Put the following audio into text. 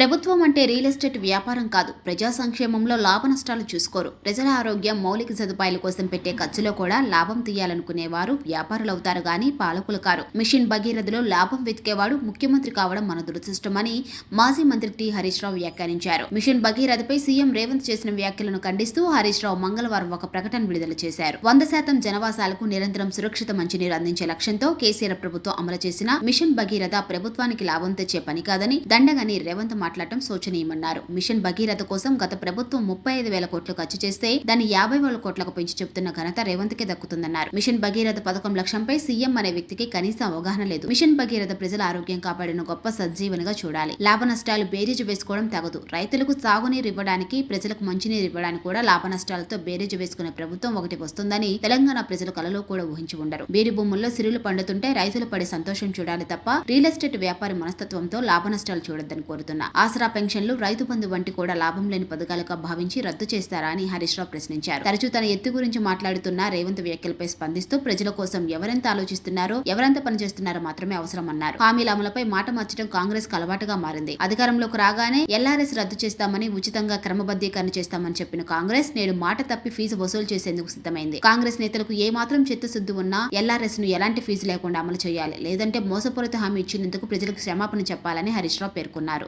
ప్రభుత్వం అంటే real estate వ్యాపారం కాదు. ప్రజా సంక్షేమంలో లాభ నష్టాలు చూసుకోరు. ప్రజల ఆరోగ్యం మౌలిక సదుపాయాల కోసం పెట్టే ఖర్చులో కూడా లాభం తీయాలనుకునేవారు వ్యాపారులు అవుతారు గాని పాలకులు కారు. మిషన్ భగీరథలో లాభం వెతికేవాడు ముఖ్యమంత్రి కావడం మన దురదృష్టమని మాజీ మంత్రి టి. హరీష్ రావు వ్యాఖ్యానించారు. మిషన్ భగీరథపై సీఎం రేవంత్ చేసిన వ్యాఖ్యలను ఖండిస్తూ హరీష్ రావు మంగళవారం ఒక ప్రకటన విడుదల చేశారు. వంద శాతం జనవాసాలకు నిరంతరం సురక్షిత మంచినీరు అందించే లక్ష్యంతో కేసీఆర్ ప్రభుత్వం అమలు చేసిన మిషన్ భగీరథ ప్రభుత్వానికి లాభం తెచ్చే పని కాదని దండగని రేవంత్ మాట్లాడటం శోచనీయమన్నారు. మిషన్ భగీరథ కోసం గత ప్రభుత్వం ముప్పై ఐదు వేల కోట్లు ఖర్చు చేస్తే దాన్ని యాభై వేల కోట్లకు పెంచి చెబుతున్న ఘనత రేవంత్ కే దక్కుతుందన్నారు. మిషన్ భగీరథ పథకం లక్ష్యంపై సీఎం అనే వ్యక్తికి కనీస అవగాహన లేదు. మిషన్ భగీరథ ప్రజల ఆరోగ్యం కాపాడిన గొప్ప సజ్జీవనిగా చూడాలి. లాభ నష్టాలు బేరీజు వేసుకోవడం తగదు. రైతులకు సాగునీరు ఇవ్వడానికి ప్రజలకు మంచినీరు ఇవ్వడానికి కూడా లాభ నష్టాలతో బేరీజు వేసుకునే ప్రభుత్వం ఒకటి వస్తుందని తెలంగాణ ప్రజలు కలలో కూడా ఊహించి ఉండరు. బీడి భూముల్లో సిరులు పండుతుంటే రైతులు పడే సంతోషం చూడాలి తప్ప రియల్ ఎస్టేట్ వ్యాపారి మనస్తత్వంతో లాభ నష్టాలు చూడొద్దని కోరుతున్నా. ఆసరా పెన్షన్లు రైతు బంధు వంటి కూడా లాభం లేని పథకాలుగా భావించి రద్దు చేస్తారా అని హరీష్ రావు ప్రశ్నించారు. తరచూ తన ఎత్తు గురించి మాట్లాడుతున్న రేవంత్ వ్యాఖ్యలపై స్పందిస్తూ ప్రజల కోసం ఎవరెంత ఆలోచిస్తున్నారో ఎవరెంత పనిచేస్తున్నారో మాత్రమే అవసరమన్నారు హామీల అమలుపై మాట మార్చడం కాంగ్రెస్కు అలవాటుగా మారింది. అధికారంలోకి రాగానే ఎల్ఆర్ఎస్ రద్దు చేస్తామని ఉచితంగా క్రమబద్ధీకరణ చేస్తామని చెప్పిన కాంగ్రెస్ నేడు మాట తప్పి ఫీజు వసూలు చేసేందుకు సిద్ధమైంది. కాంగ్రెస్ నేతలకు ఏ మాత్రం చిత్తశుద్ధి ఉన్నా ఎల్ఆర్ఎస్ను ఎలాంటి ఫీజు లేకుండా అమలు చేయాలి. లేదంటే మోసపూరిత హామీ ఇచ్చినందుకు ప్రజలకు క్షమాపణ చెప్పాలని హరీష్ రావు పేర్కొన్నారు.